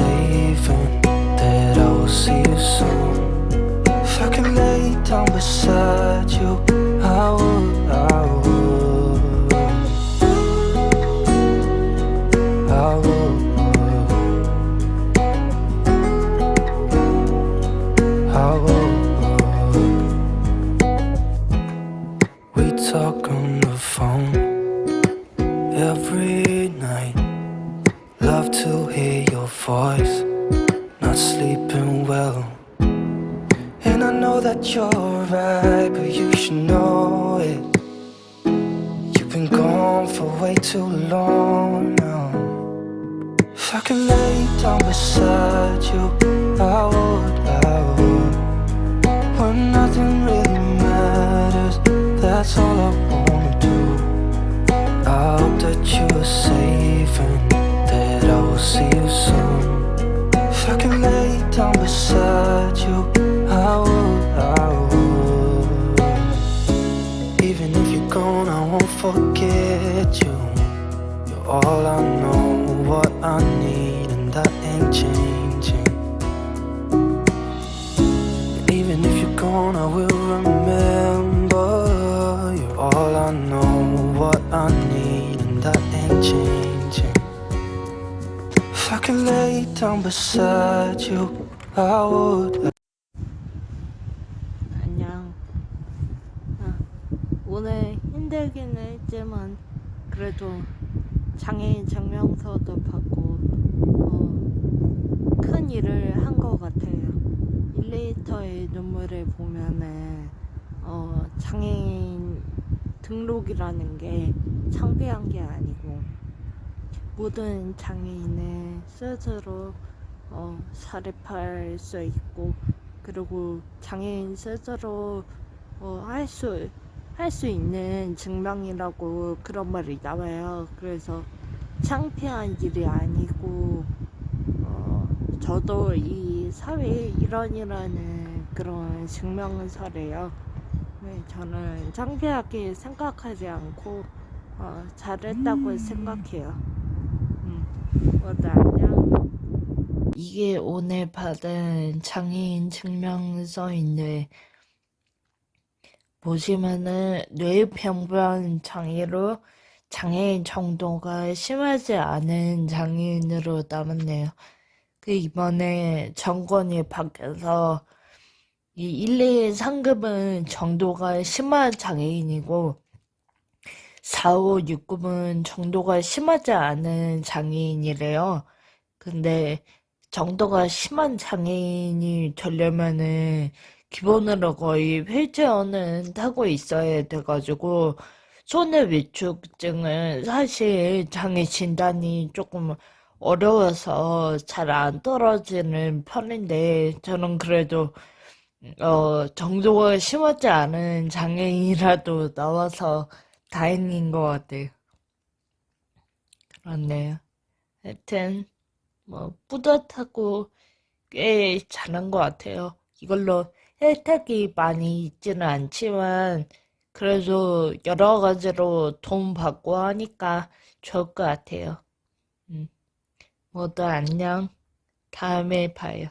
and that I will see you soon. If I could lay down beside you, I would, I would. I would. I would. We talk on the phone every night. Love to hear your voice. Not sleeping well. And I know that you're right, but you should know it. You've been gone for way too long now. If I could lay down beside you, I would, I would. When nothing really matters, that's all I wanna do. I hope that you are safe and see you soon. If I could lay down beside you, I would, I would. Even if you're gone, I won't forget you. You're all I know, what I need, and that ain't changing. Even if you're gone, I will remember. You're all I know, what I need, and that ain't changing. Could lay down beside you, I would. 안녕. 아, 오늘 힘들기는 했지만 그래도 장애인 증명서도 받고 어, 큰 일을 한 것 같아요. 1리터의 눈물을 보면은 어, 장애인 등록이라는 게 창피한 게 아니고 모든 장애인은 스스로 어, 사립할 수 있고 그리고 장애인 스스로 어, 할 수, 할 수 있는 증명이라고 그런 말이 나와요. 그래서 창피한 일이 아니고, 어, 저도 이 사회의 일원이라는 그런 증명서래요. 네, 저는 창피하게 생각하지 않고, 어, 잘했다고 생각해요. 안녕. 이게 오늘 받은 장애인 증명서인데 보시면은 뇌병변 장애로 장애인 정도가 심하지 않은 장애인으로 남았네요. 그 이번에 정권이 바뀌어서 이 1, 2, 3급은 정도가 심한 장애인이고 4, 5, 6급은 정도가 심하지 않은 장애인이래요. 근데 정도가 심한 장애인이 되려면은 기본으로 거의 휠체어는 타고 있어야 돼가지고 손의 위축증은 사실 장애 진단이 조금 어려워서 잘 안 떨어지는 편인데 저는 그래도 어 정도가 심하지 않은 장애인이라도 나와서 다행인 것 같아요. 그렇네요. 하여튼 뭐 뿌듯하고 꽤 잘한 것 같아요. 이걸로 혜택이 많이 있지는 않지만 그래도 여러 가지로 도움 받고 하니까 좋을 것 같아요. 음, 모두 안녕. 다음에 봐요.